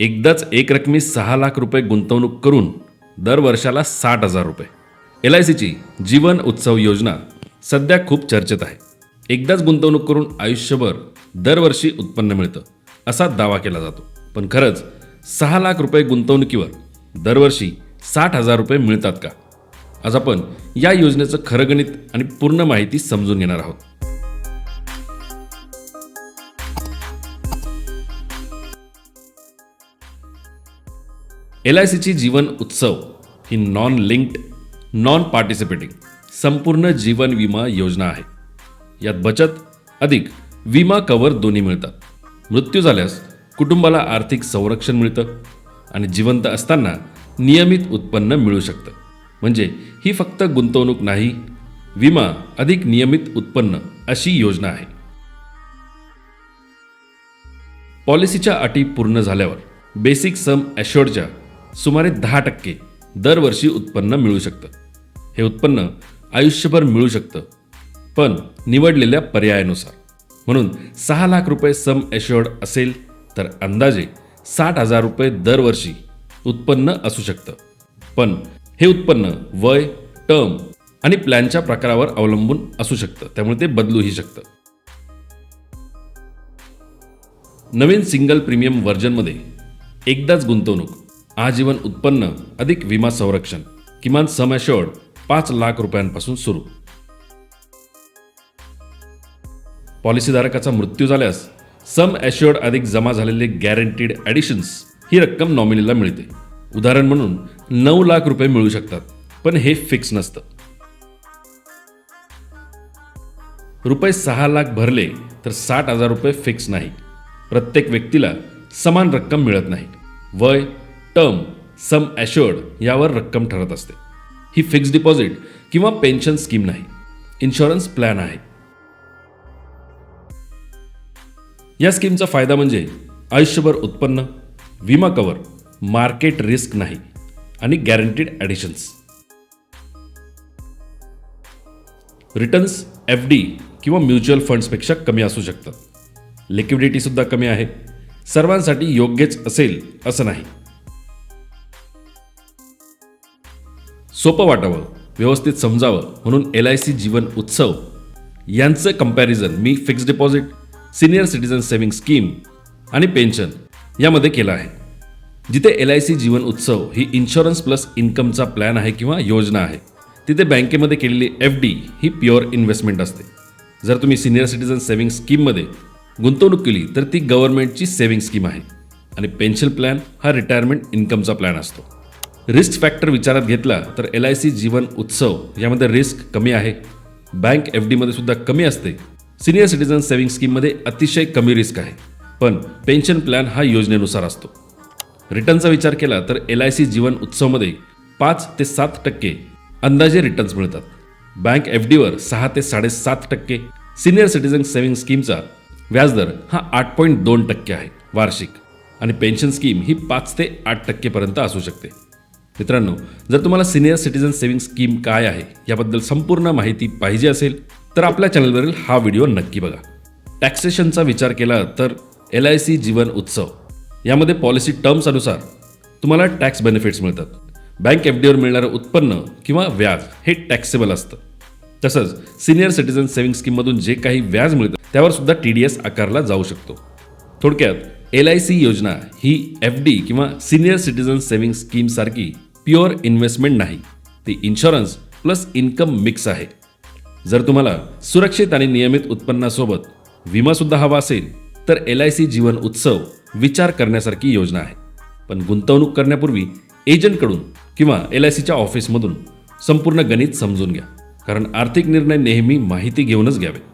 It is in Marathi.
एकदाच एक रकमी सहा लाख रुपये गुंतवणूक करून दर वर्षाला साठ हजार रुपये. एल आय सीची जीवन उत्सव योजना सध्या खूप चर्चेत आहे. एकदाच गुंतवणूक करून आयुष्यभर दरवर्षी उत्पन्न मिळतं असा दावा केला जातो. पण खरंच सहा लाख रुपये गुंतवणुकीवर दरवर्षी साठ हजार रुपये मिळतात का? आज आपण या योजनेचं खरं गणित आणि पूर्ण माहिती समजून घेणार आहोत. एल आय सीची जीवन उत्सव ही नॉन लिंक्ड नॉन पार्टिसिपेटिंग संपूर्ण जीवन विमा योजना आहे. यात बचत अधिक विमा कवर दोन्ही मिळतात. मृत्यू झाल्यास कुटुंबाला आर्थिक संरक्षण मिळतं आणि जिवंत असताना नियमित उत्पन्न मिळू शकतं. म्हणजे ही फक्त गुंतवणूक नाही विमा अधिक नियमित उत्पन्न अशी योजना आहे. पॉलिसीच्या अटी पूर्ण झाल्यावर बेसिक सम ॲश्युअर्डच्या सुमारे दहा टक्के दरवर्षी उत्पन्न मिळू शकतं. हे उत्पन्न आयुष्यभर मिळू शकतं पण निवडलेल्या पर्यायानुसार. म्हणून सहा लाख रुपये सम ॲश्युअर्ड असेल तर अंदाजे साठ हजार रुपये दरवर्षी उत्पन्न असू शकतं. पण हे उत्पन्न वय टर्म आणि प्लॅनच्या प्रकारावर अवलंबून असू शकतं त्यामुळे ते बदलूही शकतं. नवीन सिंगल प्रीमियम व्हर्जनमध्ये एकदाच गुंतवणूक आजीवन उत्पन्न अधिक विमा संरक्षण किमान सम पाच लाख रुपयांपासून सुरू. पॉलिसीधारकाचा मृत्यू झाल्यास सम ॲश्युअर्ड अधिक जमा झालेले गॅरंटीड ॲडिशन्स ही रक्कम नॉमिनीला मिळते. उदाहरण म्हणून नऊ लाख रुपये मिळू शकतात पण हे फिक्स नसतं. रुपये सहा लाख भरले तर साठ हजार रुपये फिक्स नाही. प्रत्येक व्यक्तीला समान रक्कम मिळत नाही. वय टर्म सम ॲश्युअर्ड यावर रक्कम ठरत असते. ही फिक्स डिपॉझिट किंवा पेन्शन स्कीम नाही इन्शुरन्स प्लॅन आहे. या स्कीमचा फायदा म्हणजे आयुष्यभर उत्पन्न विमा कवर मार्केट रिस्क नाही आणि guaranteed additions returns F D किंवा म्युच्युअल फंड्सपेक्षा कमी असू शकतात. लिक्विडिटीसुद्धा कमी आहे. सर्वांसाठी योग्यच असेल असं नाही. सोपं वाटावं व्यवस्थित समजावं म्हणून L I C Jeevan Utsav. यांचं कंपॅरिझन मी fixed deposit senior citizen saving scheme आणि पेन्शन यामध्ये केलं आहे. जिथे L I C Jeevan Utsav he insurance plus इन्कमचा प्लॅन आहे किंवा योजना आहे तिथे बँकेमध्ये केलेली एफ डी ही प्युअर इन्व्हेस्टमेंट असते. जर तुम्ही सिनियर सिटीजन सेव्हिंग स्कीममध्ये गुंतवणूक केली तर ती गव्हर्नमेंटची सेव्हिंग स्कीम आहे. आणि पेन्शन प्लॅन हा रिटायरमेंट इन्कमचा प्लॅन असतो. रिस्क फॅक्टर विचारात घेतला तर एल आय सी जीवन उत्सव यामध्ये रिस्क कमी आहे. बँक एफ डीमध्ये सुद्धा कमी असते. सिनियर सिटीजन सेव्हिंग स्कीममध्ये अतिशय कमी रिस्क आहे. पण पेन्शन प्लॅन हा योजनेनुसार असतो. रिटर्नचा विचार केला तर एल आय सी जीवन उत्सवमध्ये पाच ते सात टक्के अंदाजे रिटर्न्स मिळतात. बँक एफ डीवर सहा ते साडेसात टक्के सिनियर सिटीजन सेव्हिंग स्कीमचा व्याजदर हा आठ पॉईंट दोन टक्के आहे वार्षिक. आणि पेन्शन स्कीम ही पाच ते आठ टक्केपर्यंत असू शकते. मित्रांनो जर तुम्हाला सिनियर सिटीजन सेव्हिंग स्कीम काय आहे याबद्दल संपूर्ण माहिती पाहिजे असेल तर आपल्या चॅनलवरील हा व्हिडिओ नक्की बघा. टॅक्सेशनचा विचार केला तर एल आय सी जीवन उत्सव यामध्ये पॉलिसी टर्म्स अनुसार तुम्हाला टॅक्स बेनिफिट्स मिळतात. बँक एफ डीवर मिळणारं उत्पन्न किंवा व्याज हे टॅक्सेबल असतं. तसंच सिनियर सिटीजन सेव्हिंग स्कीममधून जे काही व्याज मिळतं त्यावर सुद्धा टी डी एस आकारला जाऊ शकतो. थोडक्यात एल आय सी योजना ही एफ डी किंवा सिनियर सिटीजन सेव्हिंग स्कीमसारखी प्युअर इन्व्हेस्टमेंट नाही ती इन्शुरन्स प्लस इन्कम मिक्स आहे. जर तुम्हाला सुरक्षित आणि नियमित उत्पन्नासोबत विमासुद्धा हवा असेल तर एल आय सी जीवन उत्सव विचार करण्यासारखी योजना आहे. पण गुंतवणूक करण्यापूर्वी एजंटकडून किंवा एल आय सीच्या ऑफिसमधून संपूर्ण गणित समजून घ्या कारण आर्थिक निर्णय नेहमी माहिती घेऊनच घ्यावे